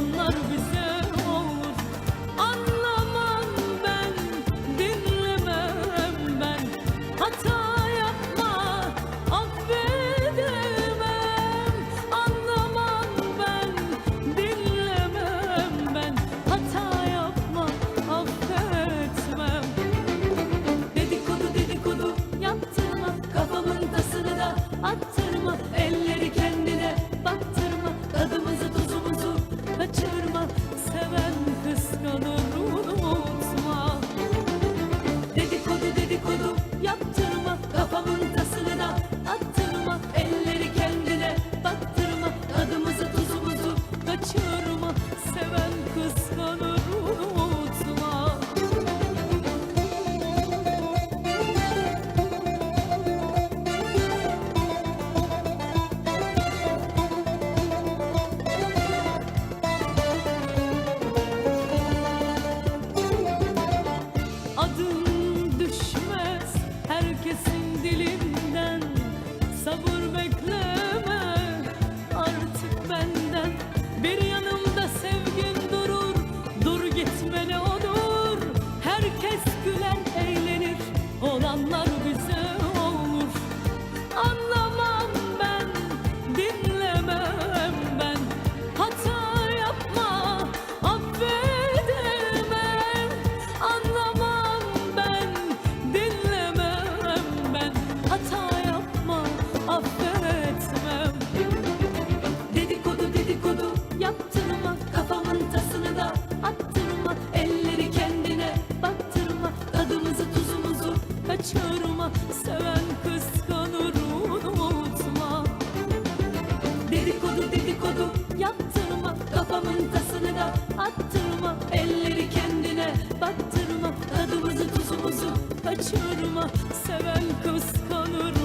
insanlar bilir. sakın unutma. Dedikodu dedikodu yaptırma Kafamın tasını da attırma. Elleri kendine battırma Adımızı tuzumuzu kaçır. yollarım kaçırma Seven kıskanır unutma. Dedikodu dedikodu yaptırma Kafamın tasını da attırma. Elleri kendine battırma Tadımızı tuzumuzu kaçırma. Seven kıskanır